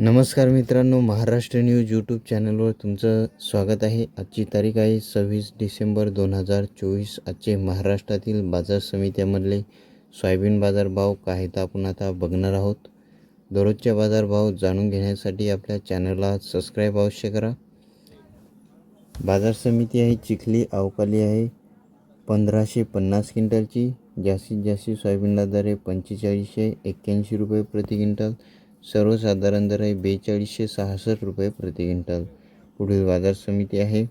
नमस्कार मित्रांनो Maharashtra news YouTube चॅनलवर तुमचं स्वागत आहे. आजची तारीख आहे सव्वीस डिसेंबर दोन हजार चोवीस. आजचे महाराष्ट्रातील बाजार समित्यामधले सोयाबीन बाजारभाव काय तर आपण आता बघणार आहोत. दररोजचे बाजारभाव जाणून घेण्यासाठी आपल्या चॅनलला सबस्क्राईब अवश्य करा. बाजार समिती आहे चिखली अवकाली आहे पंधराशे पन्नास क्विंटलची. जास्तीत जास्त सोयाबीनला दर आहे पंचेचाळीसशे एक्क्याऐंशी रुपये प्रति क्विंटल. सर्वसाधारण दर आहे बेचाळीसशे सहासष्ट रुपये प्रति क्विंटल. पुढील बाजार समिती आहे.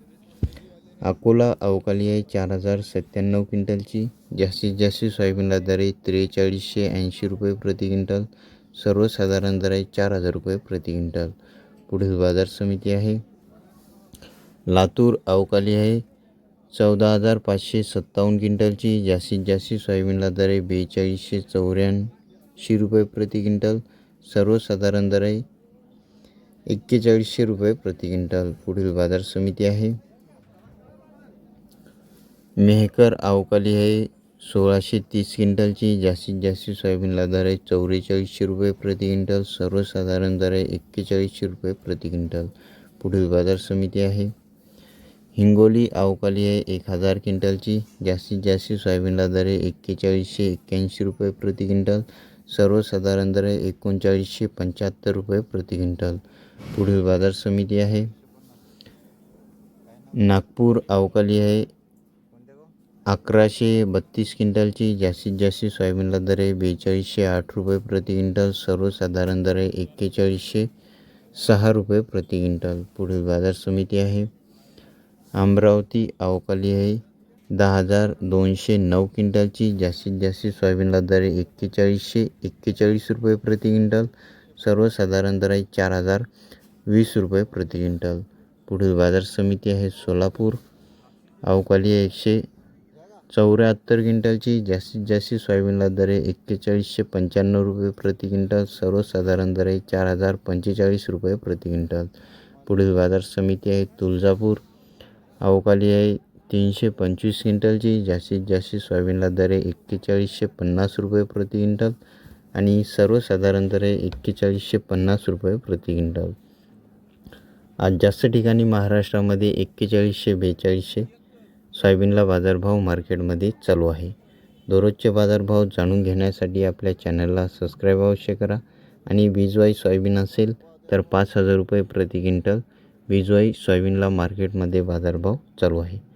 अकोला अवकाली आहे चार हजार सत्त्याण्णव क्विंटलची. जास्तीत जास्त सोयाबीनला दर आहे त्रेचाळीसशे ऐंशी रुपये प्रति क्विंटल. सर्वसाधारण दर आहे चार हजार रुपये प्रति क्विंटल. पुढील बाजार समिती आहे. लातूर अवकाली आहे चौदा हजार पाचशे सत्तावन्न क्विंटलची. जास्तीत जास्त सोयाबीनला दर आहे बेचाळीसशे चौऱ्याऐंशी रुपये प्रति क्विंटल. सर्वसाधारण दर आहे एक्केचाळीसशे रुपये प्रति क्विंटल पुढील बाज़ार समिती आहे. मेहकर अवकाली आहे सोळाशे तीस क्विंटलची जास्तीत जास्त सोयाबीनला दर आहे चौवेचाळीसशे रुपये प्रति क्विंटल सर्वसाधारण दर आहे एक्केचाळीसशे रुपये प्रति क्विंटल पुढील बाज़ार समिती आहे. हिंगोली अवकाली आहे एक हज़ार क्विंटलची जास्तीत जास्त सोयाबीनला दर आहे एक्केचाळीसशे एक्क्याऐंशी रुपये प्रति क्विंटल सर्वसाधारण दर एकोणचाळीसशे पंच्याहत्तर रुपये प्रति क्विंटल. पुढील बाज़ार समिती आहे. नागपूर अवकाली आहे. अकराशे बत्तीस क्विंटलची जास्तीत जास्त सोयाबीनला दर आहे. बेचाळीसशे आठ रुपये प्रति क्विंटल. सर्वसाधारण दर आहे एक्केचाळीसशे सहा रुपये प्रति क्विंटल. पुढील बाज़ार समिती आहे. अमरावती अवकाली आहे. दहा हजार दोनशे नऊ क्विंटलची जास्तीत जास्त सोयाबीनला दर एक्केचाळीसशे एक्केचाळीस रुपये प्रति क्विंटल. सर्वसाधारण दर आहे चार हजार वीस रुपये प्रति क्विंटल. पुढील बाजार समिती आहे सोलापूर. अवकाली एकशे चौऱ्याहत्तर क्विंटलची जास्तीत जास्त सोयाबीनला दर आहे एक्केचाळीसशे पंच्याण्णव रुपये प्रति क्विंटल. सर्वसाधारण दर आहे चार हजार पंचेचाळीस रुपये प्रति क्विंटल. पुढील बाजार समिती आहे तुळजापूर. अवकाली आहे तीनशे पंचवीस क्विंटलची जास्तीत जास्त सोयाबीनला दर आहे एक्केचाळीसशे पन्नास रुपये प्रति क्विंटल आणि सर्वसाधारण दर आहे एक्केचाळीसशे पन्नास रुपये प्रति क्विंटल. आज जास्त ठिकाणी महाराष्ट्रामध्ये एक्केचाळीसशे बेचाळीसशे सोयाबीनला बाजारभाव मार्केटमध्ये चालू आहे. दररोजचे बाजारभाव जाणून घेण्यासाठी आपल्या चॅनलला सबस्क्राईब अवश्य करा आणि बीजवाई सोयाबीन असेल तर पाच हजार रुपये प्रति क्विंटल बीजवाई सोयाबीनला मार्केटमध्ये बाजारभाव चालू आहे.